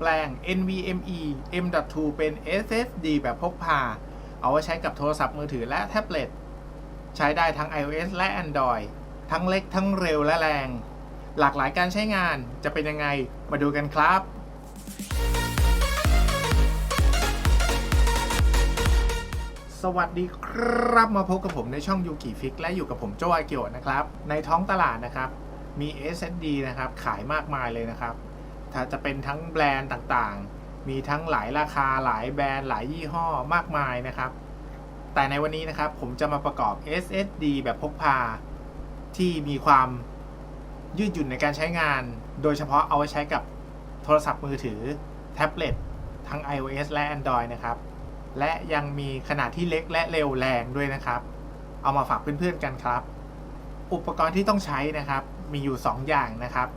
แปลง NVMe M.2 เป็น SSD แบบพกพา เอาไว้ใช้กับโทรศัพท์มือถือและแท็บเล็ต ใช้ได้ทั้ง iOS และ Android ทั้งเล็กทั้งเร็วและแรง หลากหลายการใช้งานจะเป็นยังไงมาดูกันครับสวัสดีครับมาพบกับผมในช่องยูกิฟิกและอยู่กับผมโจอาเกียวนะครับ ในท้องตลาดนะครับ มี SSD นะครับ ขายมากมายเลยนะครับ จะเป็นทั้งแบรนด์ต่างๆ มีทั้งหลายราคาหลายแบรนด์หลายยี่ห้อมากมายนะครับ แต่ในวันนี้นะครับผมจะมาประกอบ SSD แบบพกพา ที่มีความยืดหยุ่นในการใช้งาน โดยเฉพาะเอาไว้ใช้กับโทรศัพท์มือถือ แท็บเล็ตทั้ง iOS และ Android นะครับ และยังมีขนาดที่เล็กและเร็วแรงด้วยนะครับ เอามาฝากเพื่อนๆกันครับ อุปกรณ์ที่ต้องใช้นะครับมีอยู่ 2 อย่างนะครับ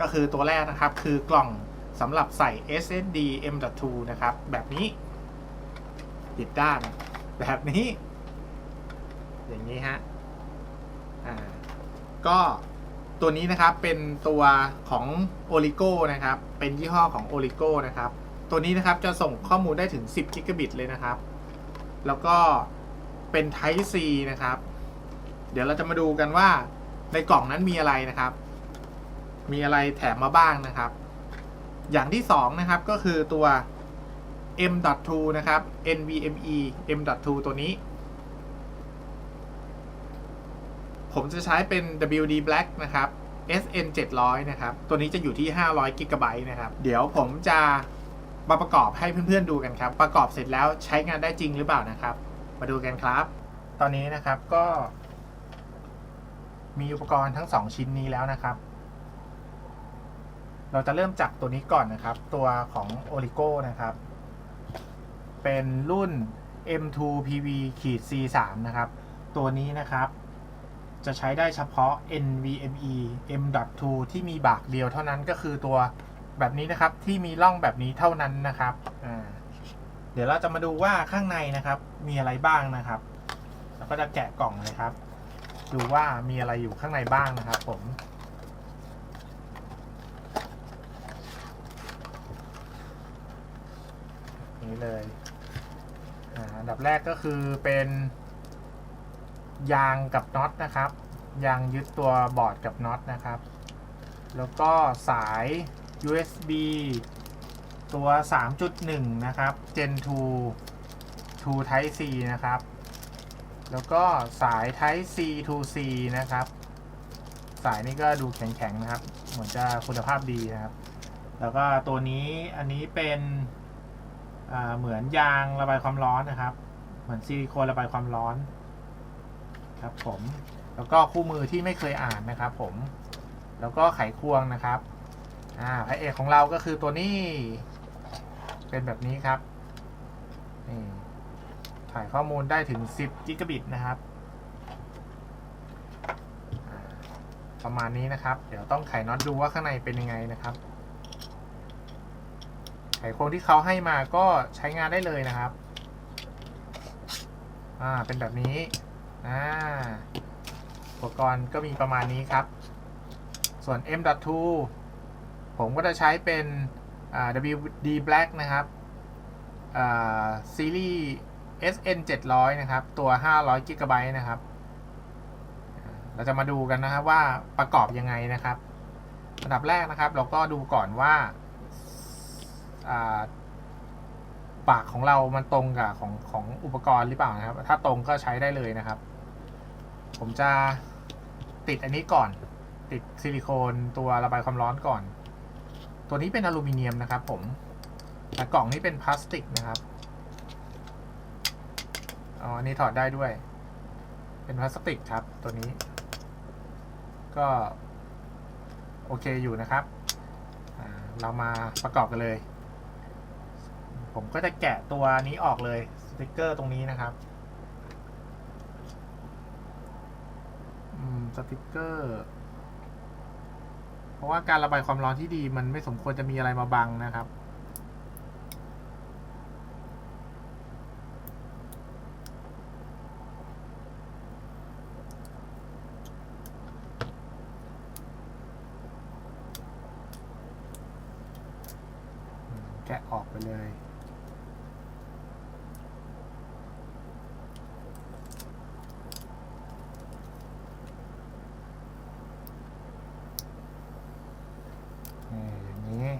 ก็คือตัวแรกนะครับคือกล่องสำหรับใส่ SSD M.2 นะครับ แบบนี้ปิดด้าน แบบนี้ อย่างนี้ฮะอ่าก็ตัวนี้นะครับเป็นตัวของ o l i g o นะครับ เป็นยี่ห้อของ o l i g o นะครับ ตัวนี้นะครับจะส่งข้อมูลได้ถึง 10 กิกะบิตเลยนะครับ แล้วก็เป็น Type C นะครับ เดี๋ยวเราจะมาดูกันว่าในกล่องนั้นมีอะไรนะครับ มีอะไรแถมมาบ้างนะครับ อย่างที่ 2 นะครับก็คือตัว M.2 นะครับ NVMe M.2 ตัวนี้ ผมจะใช้เป็น WD Black นะครับ SN 700นะครับ ตัวนี้จะอยู่ที่500 g b นะครับ เดี๋ยวผมจะมาประกอบให้เพื่อนๆดูกันครับ ประกอบเสร็จแล้วใช้งานได้จริงหรือเปล่านะครับ มาดูกันครับ ตอนนี้นะครับก็ มีอุปกรณ์ทั้ง 2 ชิ้นนี้แล้วนะครับ เราจะเริ่มจากตัวนี้ก่อนนะครับ ตัวของ o l i g o นะครับ เป็นรุ่น M2 PV ขีด C3 นะครับ ตัวนี้นะครับ จะใช้ได้เฉพาะ NVMe M.2 ที่มีบากเดียวเท่านั้นก็คือตัวแบบนี้นะครับที่มีร่องแบบนี้เท่านั้นนะครับ เดี๋ยวเราจะมาดูว่าข้างในนะครับ มีอะไรบ้างนะครับแล้วก็จะแกะกล่องเลยครับ ดูว่ามีอะไรอยู่ข้างในบ้างนะครับ ผม นี้เลยอันดับแรกก็คือเป็นยางกับน็อตนะครับ ยางยึดตัวบอร์ดกับน็อตนะครับ แล้วก็สาย USB ตัว 3.1 นะครับ Gen 2 2 Type C นะครับ แล้วก็สาย Type C to C นะครับ สายนี้ก็ดูแข็งๆนะครับ เหมือนจะคุณภาพดีนะครับ แล้วก็ตัวนี้อันนี้เป็น เหมือนยางระบายความร้อนนะครับ เหมือนซิลิโคนระบายความร้อน ครับผมแล้วก็คู่มือที่ไม่เคยอ่านนะครับ ผม แล้วก็ไขควงนะครับอ่าพระเอกของเราก็คือตัวนี้ เป็นแบบนี้ครับนี่ถ่ายข้อมูลได้ถึง 10 กิกะบิตนะครับ ประมาณนี้นะครับ เดี๋ยวต้องไขน็อตดูว่าข้างในเป็นยังไงนะครับ ขควงที่เขาให้มาก็ใช้งานได้เลยนะครับ อ่า เป็นแบบนี้ อ่า อุปกรณ์ก็มีประมาณนี้ครับ ส่วน M.2 ผมก็จะใช้เป็น WD Black นะครับซีรีส์ SN 700นะครับ ตัว 500 g b นะครับ เราจะมาดูกันนะครับว่าประกอบยังไงนะครับ อันดับแรกนะครับ เราก็ดูก่อนว่า ปากของเรามันตรงกับของของอุปกรณ์หรือเปล่านะครับ ถ้าตรงก็ใช้ได้เลยนะครับ ผมจะติดอันนี้ก่อน ติดซิลิโคนตัวระบายความร้อนก่อน ตัวนี้เป็นอลูมิเนียมนะครับ ผมแต่กล่องนี้เป็นพลาสติกนะครับอ๋อันี่ถอดได้ด้วย เป็นพลาสติกครับ ตัวนี้ ก็โอเคอยู่นะครับ เรามาประกอบกันเลย ผมก็จะแกะตัวนี้ออกเลยสติกเกอร์ตรงนี้นะครับสติกเกอร์ เพราะว่าการระบายความร้อนที่ดีมันไม่สมควรจะมีอะไรมาบังนะครับ แกะออกไปเลย นี่อย่างนี้ แล้ว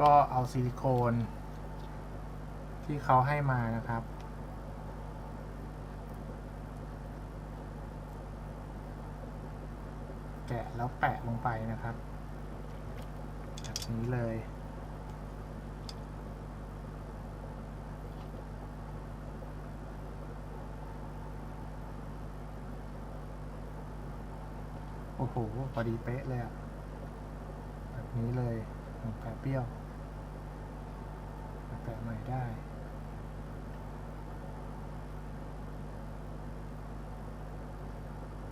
ก็เอาซิลิโคน ที่เขาให้มานะครับ แกะแล้วแปะลงไปนะครับแบบนี้เลยโอ้โหพอดีเป๊ะเลยอะแบบนี้เลยแปะเปรี้ยว แปะใหม่ได้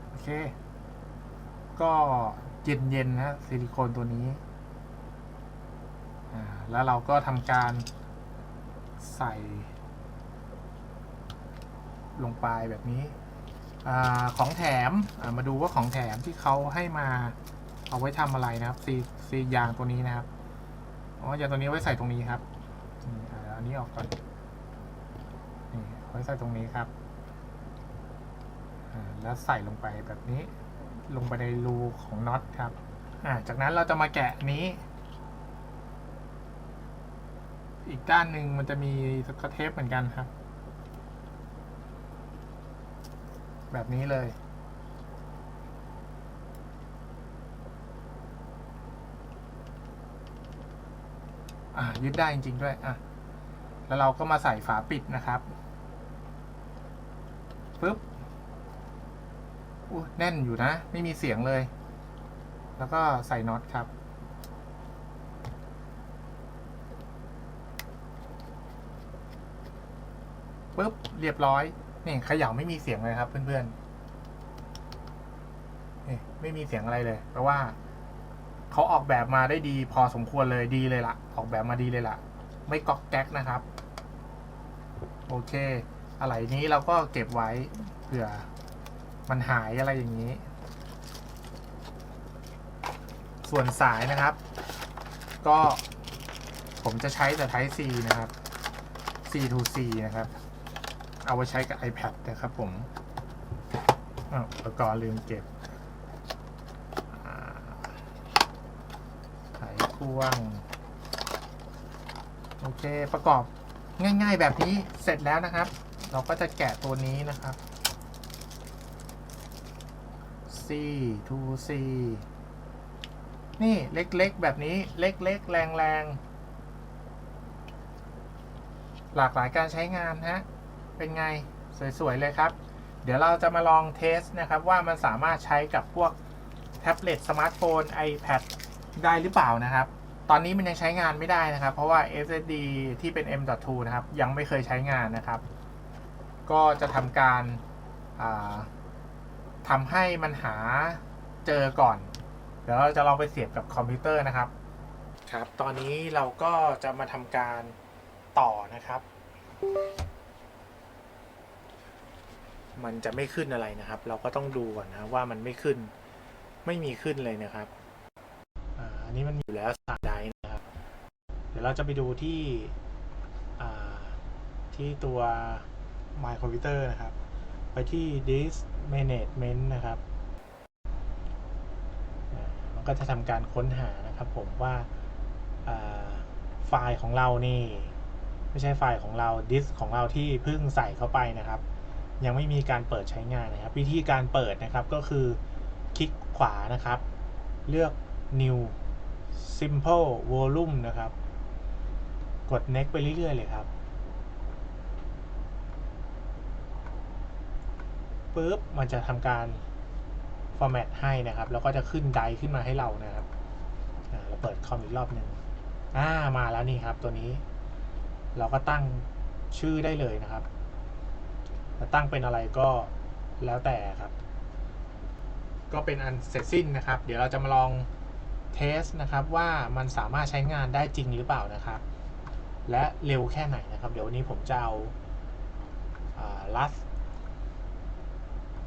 โอเค ก็เย็นๆนะซิลิโคนตัวนี้ แล้วเราก็ทำการใส่ ลงไปแบบนี้อของแถมมาดูว่าของแถมที่เขาให้มาเอาไว้ทำอะไรนะครับซีซียางตัวนี้นะครับอ๋อยางตัวนี้ไว้ใส่ตรงนี้ครับ นี่อันนี้ออกก่อนนี่ไว้ใส่ตรงนี้ครับแล้วใส่ลงไปแบบนี้ ลงไปในรูของน็อตครับจากนั้นเราจะมาแกะนี้ อีกด้านหนึ่งมันจะมีสกอตเทปเหมือนกันครับ แบบนี้เลย อ่ายึดได้จริง ๆ ด้วยอะแล้วเราก็มาใส่ฝาปิดนะครับปึ๊บอู้แน่นอยู่นะ ไม่มีเสียงเลย แล้วก็ใส่น็อตครับ ปึ๊บ เรียบร้อย นี่เขย่าไม่มีเสียงเลยครับเพื่อนๆ นี่ไม่มีเสียงอะไรเลยแปลว่า เขาออกแบบมาได้ดี พอสมควรเลยดีเลยละ่ะ ออกแบบมาดีเลยละ่ะ ไม่กอกแก๊กนะครับ โอเค อะไรนี้เราก็เก็บไว้เผื่อ มันหายอะไรอย่างนี้ ส่วนสายนะครับ ก็ผมจะใช้แต่ Type C นะครับ C to C นะครับ เอาไว้ใช้กับ iPad นะครับผมอ้าวอุปกรณ์ลืมเก็บไขค วง โอเคประกอบง่ายๆแบบนี้เสร็จแล้วนะครับ เราก็จะแกะตัวนี้นะครับ C to C นี่เล็กๆแบบนี้เล็กๆ แรงๆ หลากหลายการใช้งานฮะ เป็นไง สวย ๆ เลยครับ เดี๋ยวเราจะมาลองเทสนะครับ ว่ามันสามารถใช้กับพวกแท็บเล็ตสมาร์ทโฟน iPad ได้หรือเปล่านะครับ ตอนนี้มันยังใช้งานไม่ได้นะครับ เพราะว่า SSD ที่เป็น M.2 นะครับ ยังไม่เคยใช้งานนะครับ ก็จะทำการทำให้มันหาเจอก่อน เดี๋ยวเราจะลองไปเสียบกับคอมพิวเตอร์นะครับ ครับ ตอนนี้เราก็จะมาทำการต่อนะครับ มันจะไม่ขึ้นอะไรนะครับ เราก็ต้องดูก่อนนะว่ามันไม่ขึ้น ไม่มีขึ้นเลยนะครับ อันนี้มันอยู่แล้วสายไดนะครับ เดี๋ยวเราจะไปดูที่ที่ตัว My Computer นะครับ ไปที่ Disk Management นะครับ มันก็จะทำการค้นหานะครับผมว่าไฟล์ของเรานี่ ไม่ใช่ไฟล์ของเราดิสของเราที่เพิ่งใส่เข้าไปนะครับ ยังไม่มีการเปิดใช้งานนะครับ วิธีการเปิดนะครับก็คือคลิกขวานะครับ เลือก new simple volume นะครับ กด next ไปเรื่อย ๆ เลยครับปุ๊บมันจะทำการ format ให้นะครับ แล้วก็จะขึ้นไดขึ้นมาให้เรานะครับเราเปิดคอมอีกรอบหนึ่งอ่ามาแล้วนี่ครับตัวนี้ เราก็ตั้งชื่อได้เลยนะครับจะตั้งเป็นอะไรก็แล้วแต่ครับ ก็เป็นอันเสร็จสิ้นนะครับ เดี๋ยวเราจะมาลอง เทสนะครับว่ามันสามารถใช้งานได้จริงหรือเปล่านะครับ และเร็วแค่ไหนนะครับ เดี๋ยววันนี้ผมจะเอาลัส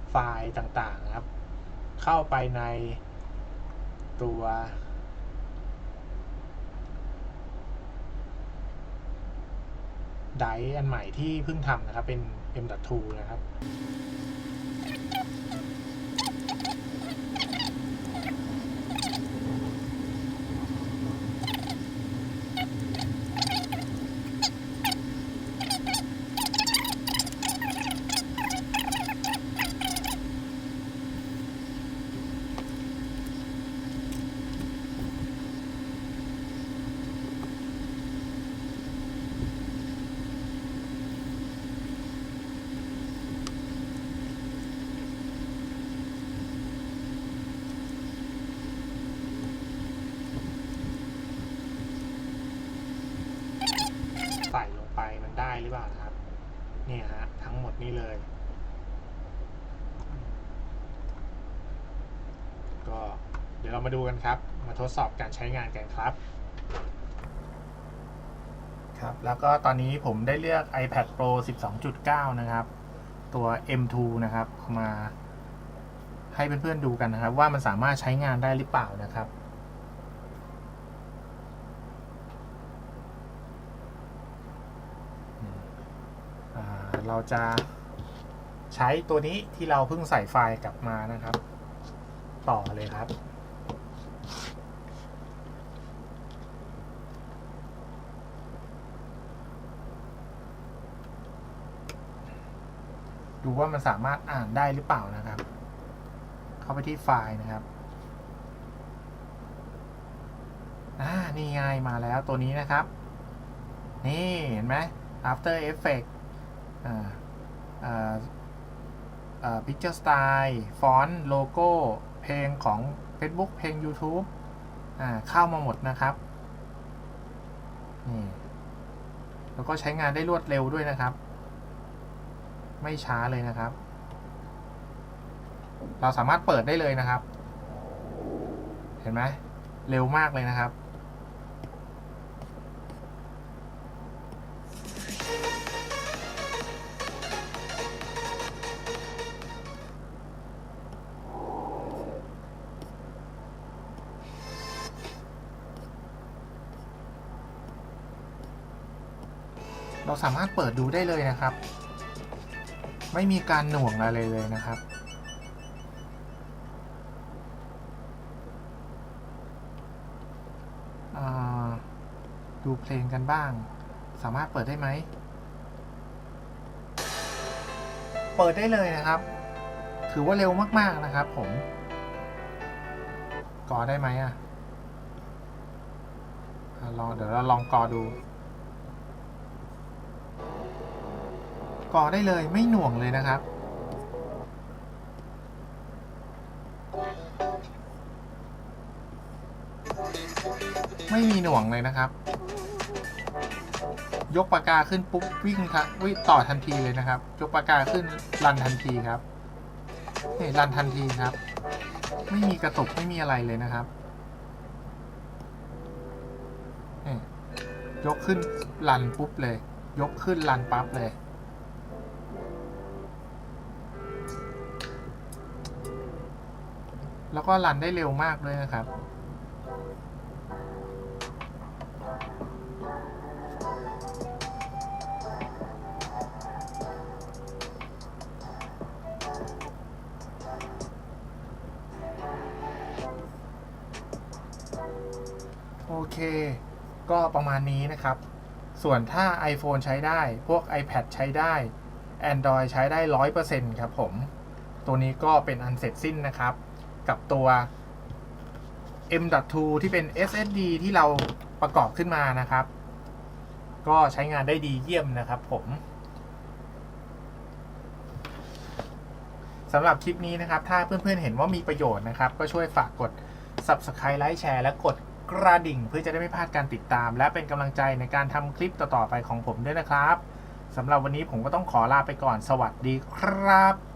ไฟล์ต่างๆนะครับ เข้าไปในตัว ไดร์อันใหม่ที่เพิ่งทำนะครับเป็น M.2 นะครับ ใส่ลงไปมันได้หรือเปล่านะครับ เนี่ยฮะ ทั้งหมด นี่เลย ก็เดี๋ยวเรามาดูกันครับ มาทดสอบการใช้งานกันครับ ครับ แล้วก็ตอนนี้ผมได้เลือก iPad Pro 12.9 นะครับ ตัว M2 นะครับ มาให้เพื่อนๆดูกันนะครับ ว่ามันสามารถใช้งานได้หรือเปล่านะครับ เราจะใช้ตัวนี้ที่เราเพิ่งใส่ไฟล์กลับมานะครับ ต่อเลยครับ ดูว่ามันสามารถอ่านได้หรือเปล่านะครับ เข้าไปที่ไฟล์นะครับอ่านี่ไงมาแล้วตัวนี้นะครับ นี่เห็นไหม After Effect อ่าอ่าอ่า Picture Style ฟอนต์โลโก้ เพลงของ Facebook เพลง YouTube อ่าเข้ามาหมดนะครับนี่แล้วก็ใช้งานได้รวดเร็วด้วยนะครับ ไม่ช้าเลยนะครับ เราสามารถเปิดได้เลยนะครับ เห็นไหมเร็วมากเลยนะครับ เราสามารถเปิดดูได้เลยนะครับ ไม่มีการหน่วงอะไรเลยนะครับ ดูเพลงกันบ้าง สามารถเปิดได้ไหม เปิดได้เลยนะครับ ถือว่าเร็วมากๆนะครับผม กอได้ไหมอะอะลองเดี๋ยวเราลองกอดู ก่อได้เลยไม่หน่วงเลยนะครับ ไม่มีหน่วงเลยนะครับ ยกปากกาขึ้นปุ๊บวิ่งทัวิ่งต่อทันทีเลยนะครับ ยกปากกาขึ้นรันทันทีครับนี่รันทันทีครับ ไม่มีกระตุกไม่มีอะไรเลยนะครับนี่ยกขึ้นรันปุ๊บเลย ยกขึ้นรันปั๊บเลย แล้วก็รันได้เร็วมากเลยนะครับ โอเค ก็ประมาณนี้นะครับ ส่วนถ้า iPhone ใช้ได้ พวก iPad ใช้ได้ Android ใช้ได้ 100%ครับผม ตัวนี้ก็เป็นอันเสร็จสิ้นนะครับ กับตัว M.2 ที่เป็น SSD ที่เราประกอบขึ้นมานะครับ ก็ใช้งานได้ดีเยี่ยมนะครับผมสำหรับคลิปนี้นะครับ ถ้าเพื่อนๆเห็นว่ามีประโยชน์นะครับ ก็ช่วยฝากกด Subscribe ไลค์แชร์และกดกระดิ่ง เพื่อจะได้ไม่พลาดการติดตาม และเป็นกำลังใจในการทำคลิปต่อๆไปของผมด้วยนะครับสำหรับวันนี้ผมก็ต้องขอลาไปก่อนสวัสดีครับ